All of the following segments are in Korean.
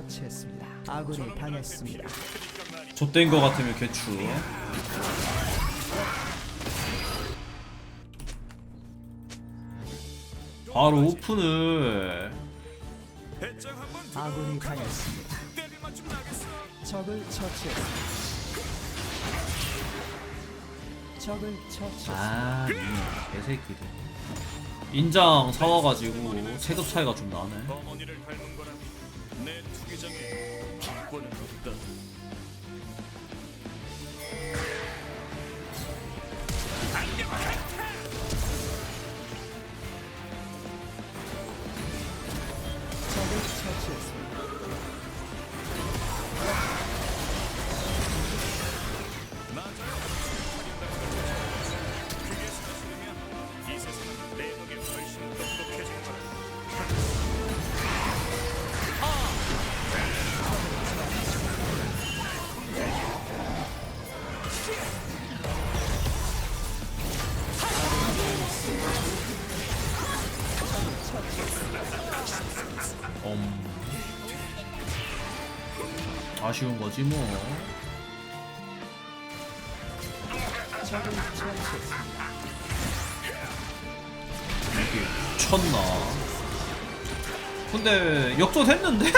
처치했습니다. 아군이 당했습니다. 좆된 거 같으면 개추 바로 오픈을 아군이 당했습니다. 적을 처치했습니다. 적을 처치했습니다. 아 개새끼들 인장 사와가지고 체급 차이가 좀 나네 투기장에 기권은 없다. 아쉬운 거지 뭐. 이게 쳤나 근데 역전했는데?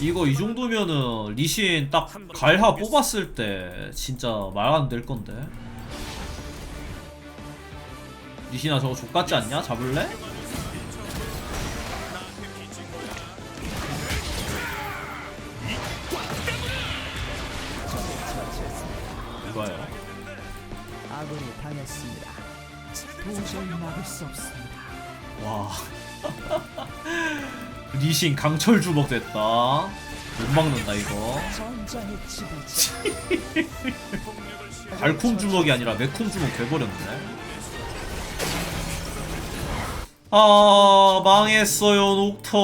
이거 이 정도면은 리신 딱 갈하 뽑았을 때 진짜 말 안 될 건데 리신아 저거 족같지 않냐? 잡을래? 수 없습니다. 와. 리신 강철 주먹 됐다. 못 막는다 이거. 전장의 지배자. 달콤 주먹이 아니라 매콤 주먹 돼버렸네. 아 망했어요 녹턴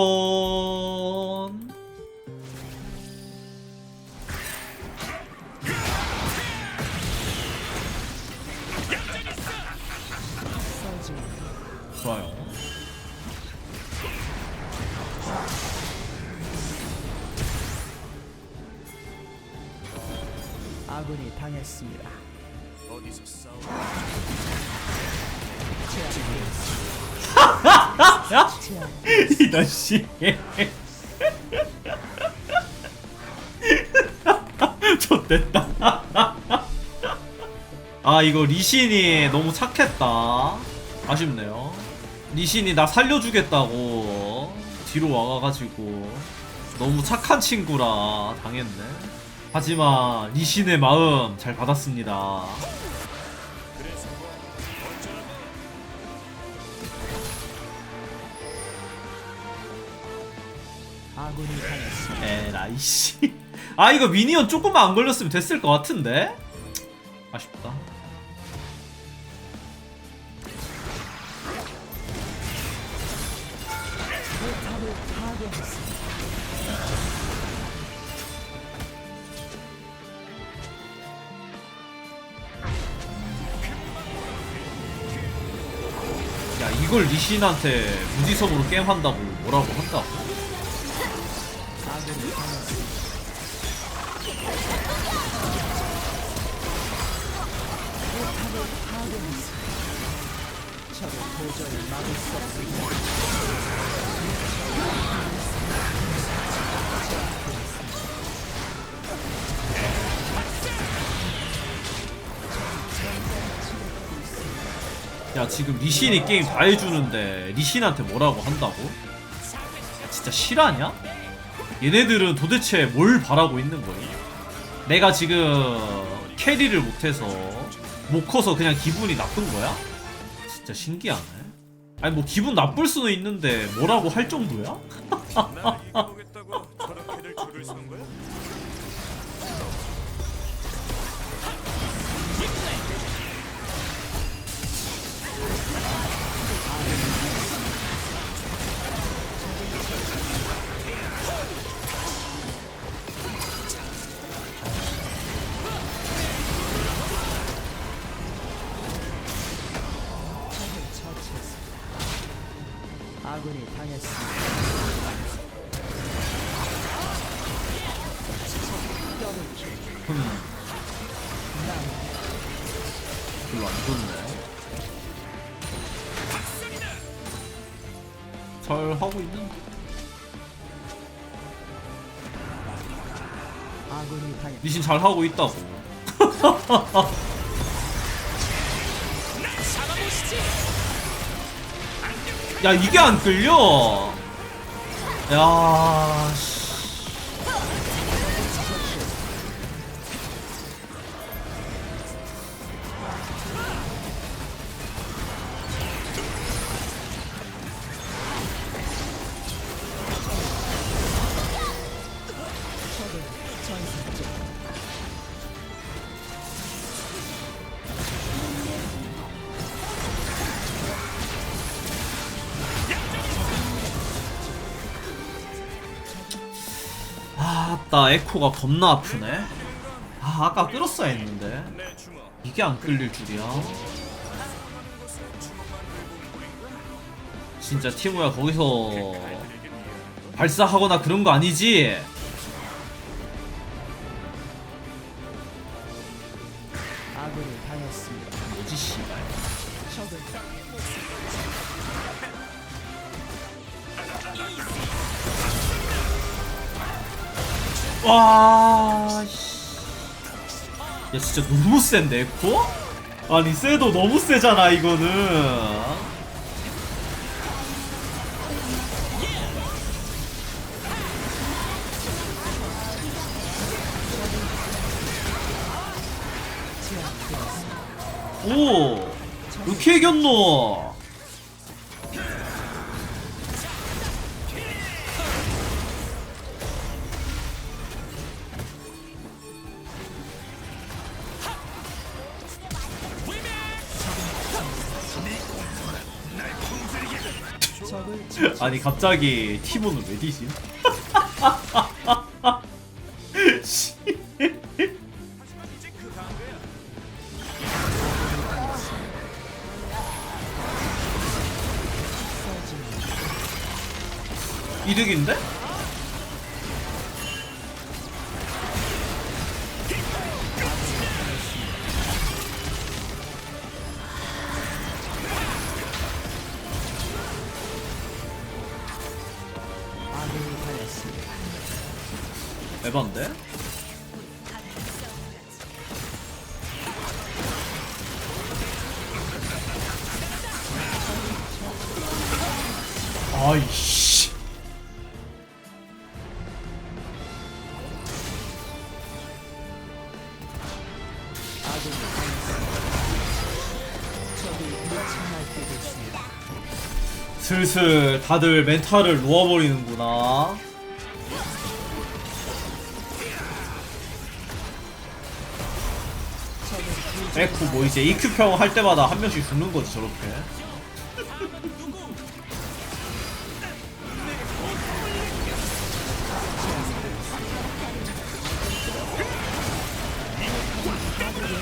아군이 당했습니다. 어디서 싸우? 이런 씨 좋됐다. 아 이거 리신이 너무 착했다. 아쉽네요. 리신이 나 살려주겠다고 뒤로 와가지고 너무 착한 친구라 당했네 하지만 리신의 마음 잘 받았습니다. 에라이씨. 아 이거 미니언 조금만 안 걸렸으면 됐을 것 같은데? 아쉽다 리신한테 무지성으로 게임한다고 뭐라고 한다고 야 지금 리신이 게임 다 해주는데 리신한테 뭐라고 한다고? 진짜 실화냐? 얘네들은 도대체 뭘 바라고 있는 거야? 내가 지금 캐리를 못해서 못 커서 그냥 기분이 나쁜 거야? 진짜 신기하네 아니 뭐 기분 나쁠 수는 있는데 뭐라고 할 정도야? 아군이 당했습니다. 흠남 별로 안 좋네 잘 하고 있는데 아군이 당했. 리신 잘 하고 있다고 야 이게 안 끌려 야 씨. 아나 에코가 겁나 아프네. 아 아까 끌었어야 했는데. 이게 안 끌릴 줄이야. 진짜 티모야 거기서 발사하거나 그런 거 아니지? 와, 씨. 야 진짜 너무 센데 에코? 아니 세도 너무 세잖아 이거는. 오, 이렇게 이겼노? 아니 갑자기 티모는 왜. 처지입니다. 이득인데? 아이씨. 슬슬 다들 멘탈을 놓아버리는구나. 에코 뭐 이제 EQ평 할 때마다 한 명씩 죽는 거지 저렇게. 아군이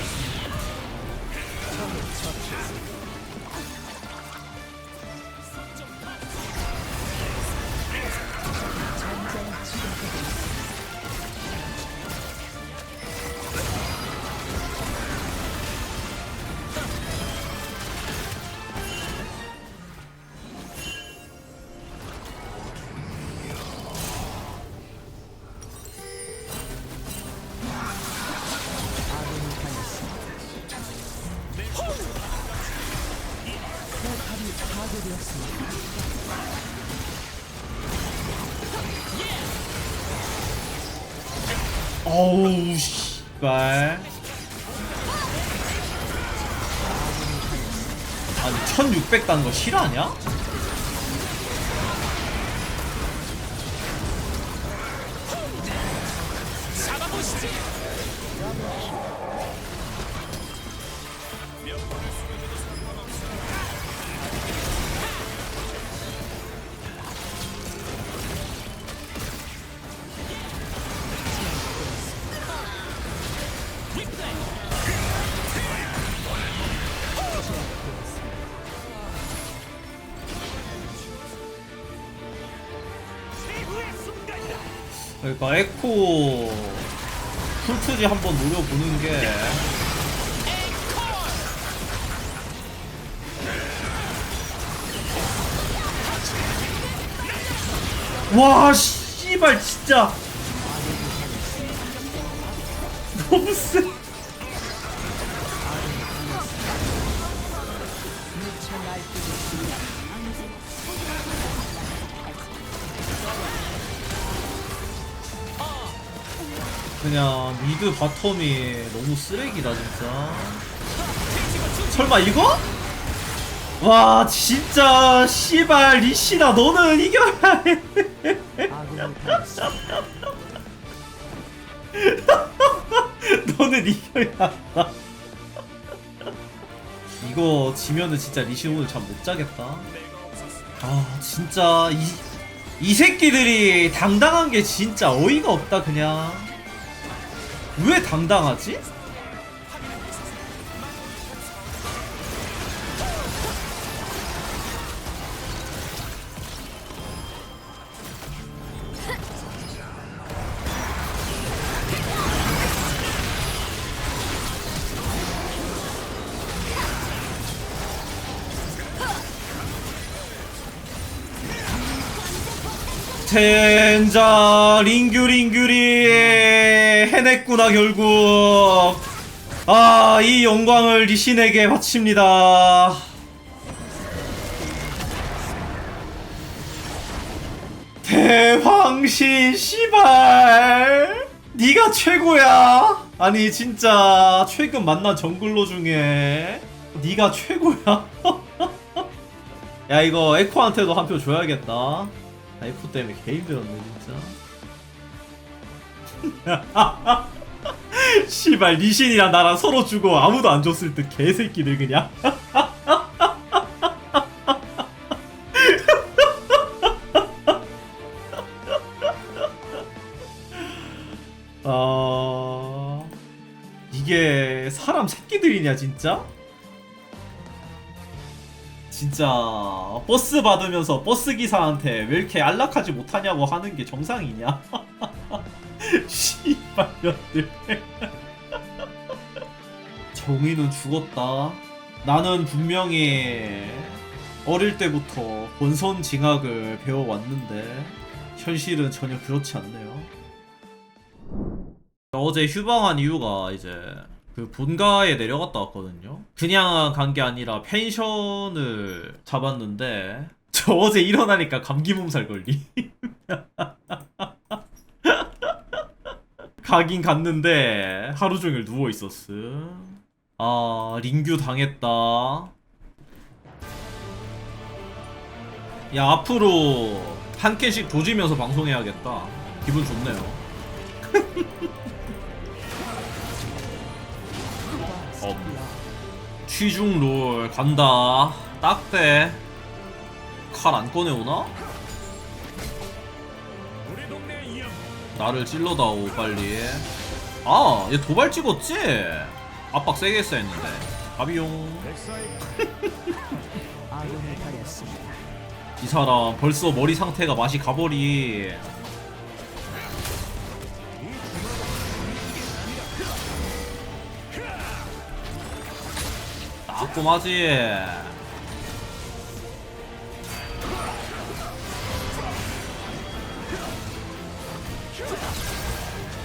어우 씨발 아니 1600 단 거 실화냐? 잡아보시지. 그러니까 에코 풀투지 한번 노려보는 게 와, 씨발, 진짜. 너무 세. 그냥 미드 바텀이 너무 쓰레기다, 진짜. 설마 이거? 와, 진짜, 씨발, 리시나, 너는 이겨야 해. 너는 이겨야 한다. 이거 지면은 진짜 리시 오늘 잠 못 자겠다. 아 진짜 이, 이 새끼들이 당당한 게 진짜 어이가 없다 그냥. 왜 당당하지? 젠자 링규 링규리 해 냈구나 결국. 아 이 영광을 리신에게 바칩니다. 대황신 씨발! 네가 최고야! 아니 진짜 최근 만난 정글로 중에 네가 최고야? 야 이거 에코한테도 한 표 줘야겠다. 아, 에코 때문에 개 힘들었네 진짜 씨발 리신이랑 나랑 서로 주고 아무도 안 줬을 듯 개새끼들 그냥 아 이게 사람 새끼들이냐 진짜? 진짜 버스 받으면서 버스 기사한테 왜 이렇게 안락하지 못하냐고 하는 게 정상이냐? 씨발년들 정의는 죽었다. 나는 분명히 어릴 때부터 본선 징악을 배워왔는데 현실은 전혀 그렇지 않네요. 어제 휴방한 이유가 이제 그 본가에 내려갔다 왔거든요. 그냥 간 게 아니라 펜션을 잡았는데 저 어제 일어나니까 감기 몸살 걸리. 가긴 갔는데 하루 종일 누워 있었음. 아 링규 당했다. 야 앞으로 한 캔씩 조지면서 방송해야겠다. 기분 좋네요. 어. 취중 롤 간다. 딱대. 칼 안 꺼내오나? 나를 찔러다오 빨리. 아, 얘 도발 찍었지? 압박 세게 했어 했는데. 가비용. 이 사람 벌써 머리 상태가 맛이 가버리. 따끔하지.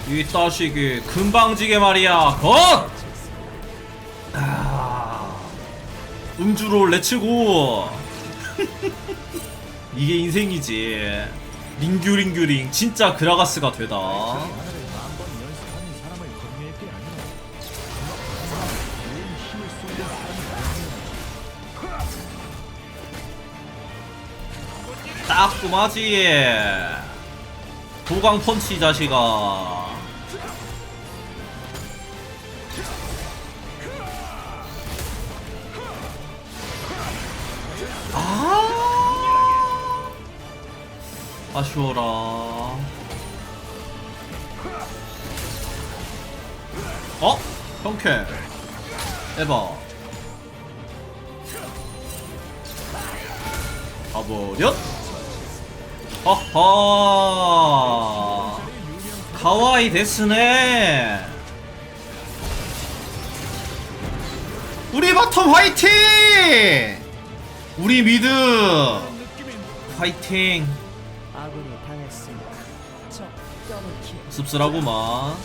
이 따시기 금방지게 말이야. 것! 아, 음주로 레츠고. 이게 인생이지. 링규링규링 진짜 그라가스가 되다. 만화를 만번 연습하는 사람 아쉬워라. 어? 형캐. 에바. 가버렸? 허허 가와이 데스네 우리 바텀 화이팅 우리 미드 화이팅 씁쓸하구만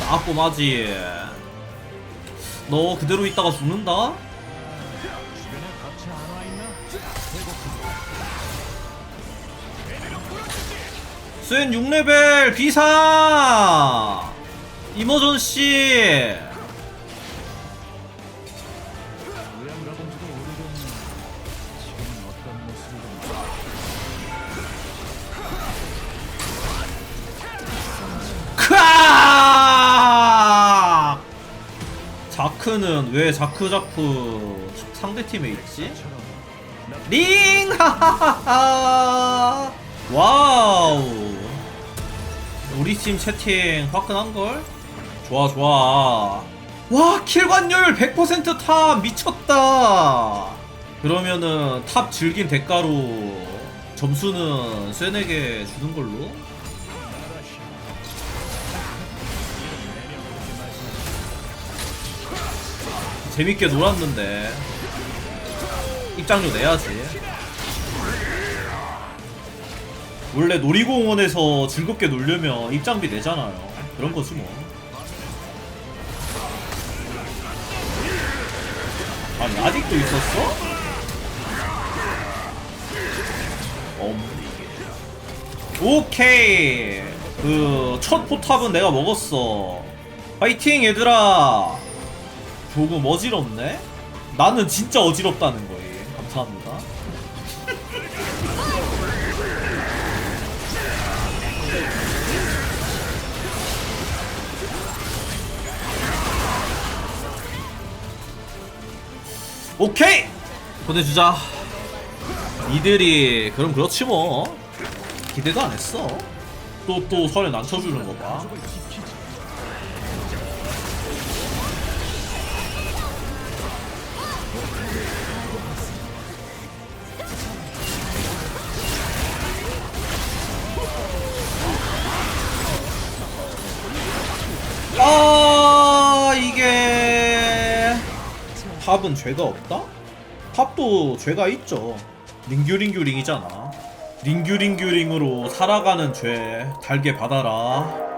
따끔하지. 너 그대로 있다가 죽는다? 스엔 6레벨 비사 모습이든 크아 자크는 왜 자크 자크 상대 팀에 있지? 링 와우 우리 팀 채팅 화끈한걸? 좋아 좋아. 와 킬관율 100%탑. 미쳤다. 그러면은 탑 즐긴 대가로 점수는 쇠에게 주는 걸로? 재밌게 놀았는데. 입장료 내야지. 원래 놀이공원에서 즐겁게 놀려면 입장비 내잖아요. 그런 거지 뭐 아직도 있었어? 오케이 그 첫 포탑은 내가 먹었어 파이팅 얘들아 조금 어지럽네? 나는 진짜 어지럽다는 거예요. 감사합니다. 오케이! 보내주자. 이들이 그럼 그렇지 뭐. 기대도 안 했어. 또또 설에 난쳐주는 거 봐. 팝은 죄가 없다? 팝도 죄가 있죠. 링규링규링이잖아. 링규링규링으로 살아가는 죄 달게 받아라.